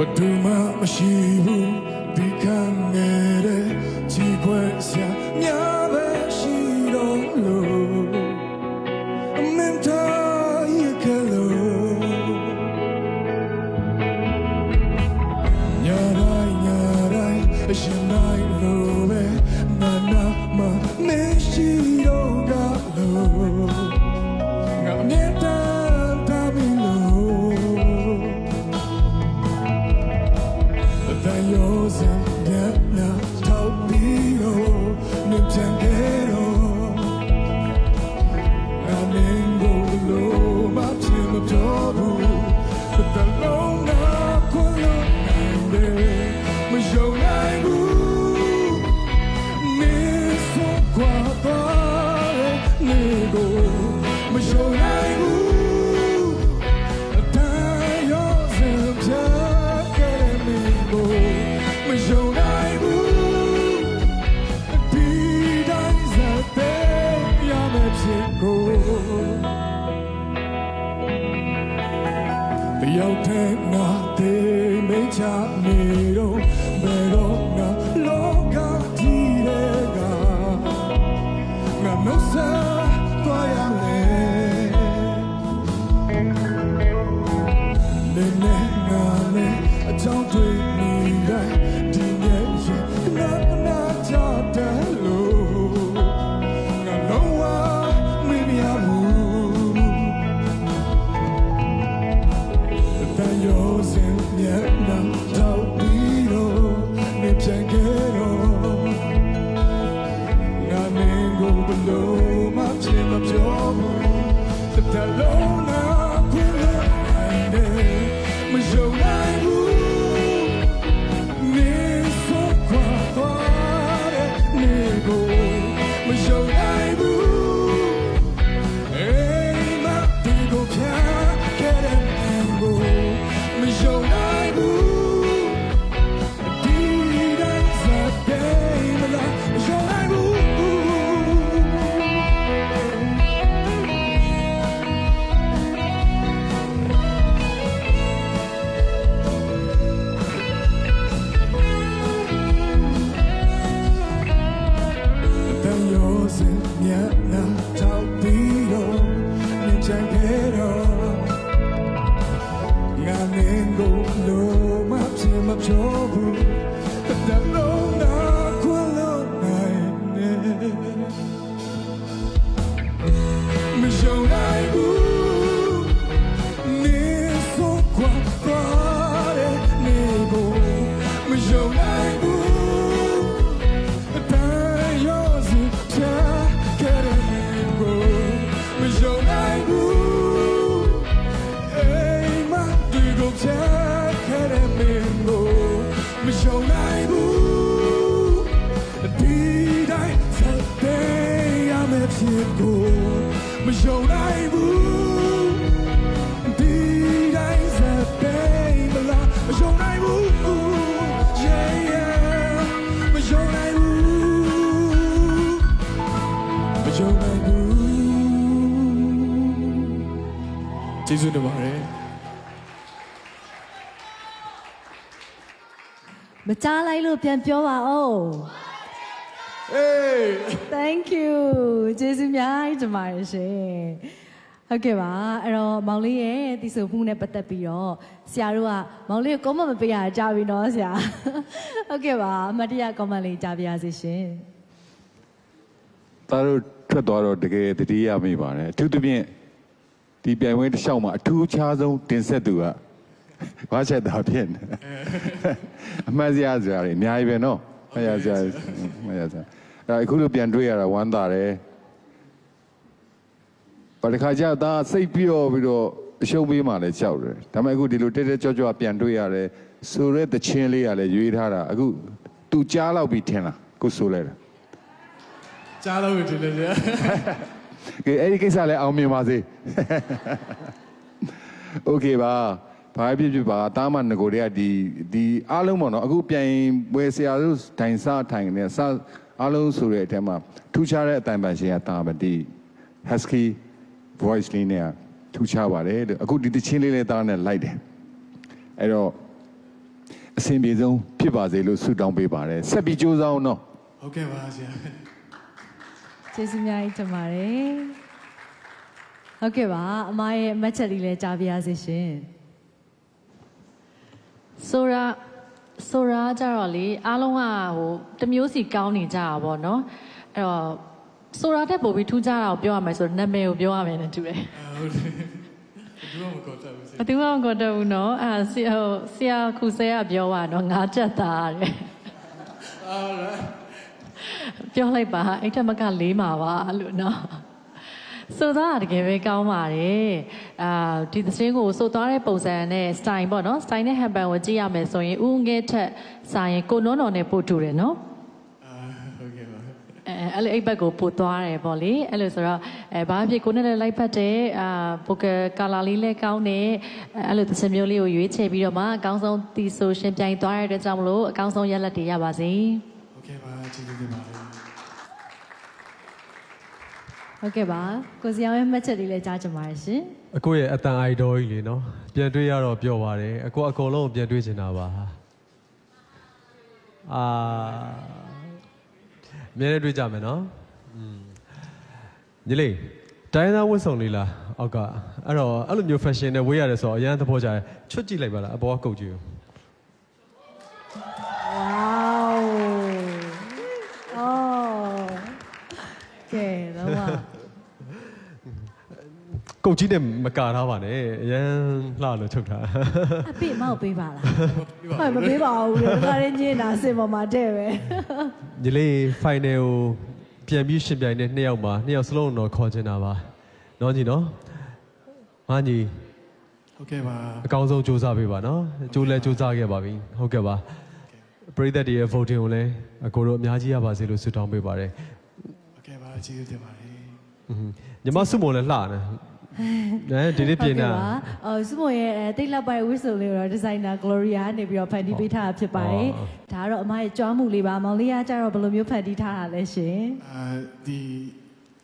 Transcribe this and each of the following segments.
ဘယ်သူမှမရှိဘူးဒီခံငယ်တဲ့ချီခွဲစရာများပဲရှိတော့လို့အမင်းသားရဲ့ကလို့ညာတိုင်းညာတိုင်းအရှင်တိုင်းလိုပဲနာနာမမရှိ တယောက်တည်းငါသေးမိတ်ချနေတော့ဘယ်တော့ငါလောကကြီးတဲ့ကငါနှုတ်ဆက်သွားရမယ်နေနေငါနဲ့အကြောင်းတွေ ပြင်မပြော ဒီကိုချာခဲ့တဲ့မင်းကိုမယုံနိုင်ဘူးဒီတိုင်းဆက်တဲ့ရမယ့်ဖြစ်ကိုမယုံနိုင်ဘူးဒီတိုင်းဆက်တဲ့မလားမယုံနိုင်ဘူး yeah yeah မယုံနိုင်ဘူးမယုံနိုင်ဘူးကျေးဇူးတင်ပါတယ် မကြားလိုက်လို့ပြန်ပြောပါဦး Hey Thank you ကျေးဇူးများကြီးတင်ပါတယ်ရှင်ဟုတ်ကဲ့ပါအဲ့တော့မောင်လေးရဲ့တီဆိုမှုနဲ့ပတ်သက်ပြီးတော့ဆရာတို့ကမောင်လေးကို comment မပေးရတာကြားပြီနော်ဆရာဟုတ်ကဲ့ပါအမတ်တရ comment လေးကြားပြရစီရှင်သားတို့ထွက်သွားတော့တကယ်တတိယမိပါတယ်အထူးသဖြင့်ဒီပြိုင်ပွဲတစ်လျှောက်မှာအထူးခြားဆုံးတင်ဆက်သူက ဘာချက်တာဖြစ်နေအမှတ်စရာစရာတွေအများကြီးပဲနော်မှတ်ရစရာမှတ်ရစရာအဲ့ဒါအခုလိုပြန်တွေ့ရတာဝမ်းသာတယ်ဘာတစ်ခါကျသားစိတ်ပြီးတော့ပြီးတော့အရှုံးပေးမှလည်းကြောက်တယ်ဒါပေမဲ့အခုဒီလိုတက်တက်ကြွကြွပြန်တွေ့ရတယ်ဆိုရဲတချင်းလေးကလည်းရွေးထားတာအခုသူကြားလောက်ပြီးထင်လားကိုဆိုလဲတယ် ကြားလို့ဒီလေလေ ကဲအဲ့ဒီကိစ္စလည်းအောင်မြင်ပါစေโอเคပါ ဘာဖြစ်ဖြစ်ပါတားမငကိုတွေကဒီဒီအားလုံးပေါ့နော်အခုပြန်ဝယ်ဆရာတို့ဒိုင်စားထိုင်နေစအားလုံးဆိုတဲ့အထက်မှာထူးခြားတဲ့အတိုင်ပန်ရှင်ကတားမဒီ husky voice လေးနဲ့ထူးခြားပါတယ်လို့အခုဒီတချင်းလေးလေးတားနဲ့လိုက်တယ်အဲ့တော့အစဉ်ပြေဆုံးဖြစ်ပါစေလို့ဆုတောင်းပေးပါတယ်ဆက်ပြီးကြိုးစားအောင်နော်ဟုတ်ကဲ့ပါဆရာကျေးဇူးများကြီးတင်ပါတယ်ဟုတ်ကဲ့ပါအမရဲ့အမတ်ချက်လေးလည်းကြားပြရစေရှင် ဆိုရာဆိုရာကြတော့လေအားလုံးကဟိုတစ်မျိုးစီကောင်းနေကြတာပေါ့နော်အဲ့တော့ဆိုရာတက်ပို့ပြီးထူးခြားတာကိုပြောရမယ်ဆိုတော့နာမည်ကိုပြောရမယ်နဲ့တူတယ်ဟုတ်တယ်ဘူးမကောတတ်ဘူးဆဘရာယ်သူမှမကြတော့ဘူးနော်အဲ့ဒါဆရာဟိုဆရာခုဆဲကပြောပါတော့ငါချက်သားတဲ့အားရပြောလိုက်ပါအဲ့ထက်မကလေးမှာပါလို့နော် ဆိုတော့တကယ်ပဲကောင်းပါတယ်အာဒီသင်းကိုဆိုသွားတဲ့ပုံစံနဲ့ style ပေါ့နော် style နဲ့ handbag ကိုကြည့်ရမယ်ဆိုရင်ဦးငယ်ထက်စာရင်ကိုနုံးတော်နဲ့ပို့တူတယ်နော်အာဟုတ်ကဲ့ပါအဲအဲ့လိုအိပ်ဘက်ကိုပို့သွားတယ်ပေါ့လေအဲ့လိုဆိုတော့အဲဘာဖြစ်ကိုနဲ့လည်းလိုက်ဖတ်တယ်အာပိုကကာလာလေးလည်းကောင်းတယ်အဲအဲ့လိုသစင်မျိုးလေးကိုရွေးချယ်ပြီးတော့မှအကောင်းဆုံးတီဆိုရှင်ပြိုင်သွားရတဲ့အတွက်ကြောင့်မလို့အကောင်းဆုံးရက်လက်တွေရပါစေဟုတ်ကဲ့ပါကျေးဇူးတင်ပါတယ် ဟုတ်ကဲ့ပါကိုစီအောင်ရဲ့အမတ်ချက်လေးလည်းကြားချင်ပါတယ်ရှင်အကိုရဲ့အတန်အိုက်တော်ကြီးလေနော်ပြန်တွေ့ရတော့ပြောပါတယ်အကိုအကုန်လုံးကိုပြန်တွေ့ချင်တာပါအာအမြဲတမ်းတွေ့ကြမယ်နော်อืมညီလေးတိုင်းသားဝတ်စုံလေးလားအောက်ကအဲ့တော့အဲ့လိုမျိုး fashion နဲ့ဝေးရတယ်ဆိုတော့အရန်သဘောကျတယ်ချွတ်ကြည့်လိုက်ပါလားအပေါ်ကကုတ်ကြည့်ဦး ဝေါအော်ကဲတော့ပါ ကုတ်ကြီးနဲ့မကာထားပါနဲ့အရန်လှလို့ချုပ်ထားအပိမောက်ပေးပါလားဟုတ်မပေးပါဘူးလေဒါကလည်းညင်တာအစင်ပေါ်မှာတဲ့ပဲညီလေး final ကိုပြန်ပြီးရှင်ပြိုင်တဲ့နှစ်ယောက်မှာနှစ်ယောက်စလုံးတော့ခေါ်ချင်တာပါနော်ညီနော်မညီဟုတ်ကဲ့ပါအကောင်းဆုံးစူးစမ်းပေးပါနော်ကြိုးလဲစူးစမ်းခဲ့ပါပြီဟုတ်ကဲ့ပါပရိသတ်တွေရဲ့ voting ကိုလည်းအကိုတို့အများကြီးရပါစေလို့ဆုတောင်းပေးပါတယ်ဟုတ်ကဲ့ပါကျေးဇူးတင်ပါတယ်အင်းညီမဆုမွန်လည်းလှနေ အဲဒီနေ့ပြင်တာဟုတ်ကဲ့ပါအော်စုမရဲ့အဲတိတ်လောက်ပိုင်ဝစ်စုံလေးကိုတော့ဒီဇိုင်နာ Gloria ကနေပြီးတော့ဖန်တီးပေးထားတာဖြစ်ပါတယ်ဟုတ်ဒါကတော့အမရဲ့ကြွားမှုလေးပါမောင်လေးကကြတော့ဘယ်လိုမျိုးဖန်တီးထားတာလဲရှင်အာဒီ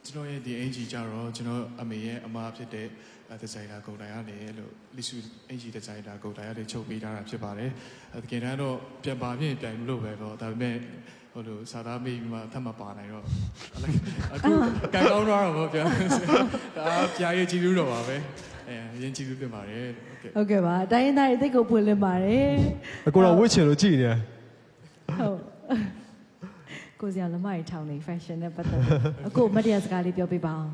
ကျွန်တော်ရဲ့ဒီအင်ဂျီကြတော့ကျွန်တော်အမေရဲ့အမဖြစ်တဲ့ဒီဇိုင်နာဂုံတိုင်ကနေလို့လီဆူအင်ဂျီဒီဇိုင်နာဂုံတိုင်ကနေချုပ်ပေးထားတာဖြစ်ပါတယ်အဲတကယ်တမ်းတော့ပြန်ပါပြင်ပြန်လို့ပဲပေါ့ဒါပေမဲ့ ဟိုလိုစာသားမေးပြီးမှအထပ်မပါနိုင်တော့အခုကန်ကောင်းတော့တော့ဗျာဒါပြားရဲ့ကြည့်လို့တော့ပါပဲအဲရင်ကြည့်လို့ပြင်ပါတယ်ဟုတ်ကဲ့ဟုတ်ကဲ့ပါတိုင်းရင်းသားတွေတိတ်ကိုပွင့်လင်းပါတယ်အကိုတော့ဝစ်ချင်လို့ကြည်နေတယ်ဟုတ်ကိုစီအောင်လမရီထောင်းနေ fashion နဲ့ပတ်သက်ပြီးအကိုမတ်တရားစကားလေးပြောပြပါအောင်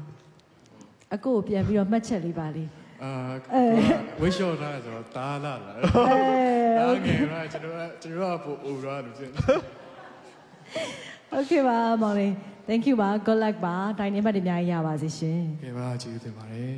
အကိုကိုပြန်ပြီးတော့မှတ်ချက်လေးပါလေးအာဝိရှော့ထားဆိုတော့တားလာလာတာငယ်တော့ကျွန်တော်ကျွန်တော်ကပို့အိုရလို့ဖြစ် โอเคပါမောင်လေး thank you ပါ good luck ပါတိုင်းနေမှတ်တွေအများကြီးရပါစေရှင် ကဲပါကျေးဇူးတင်ပါတယ်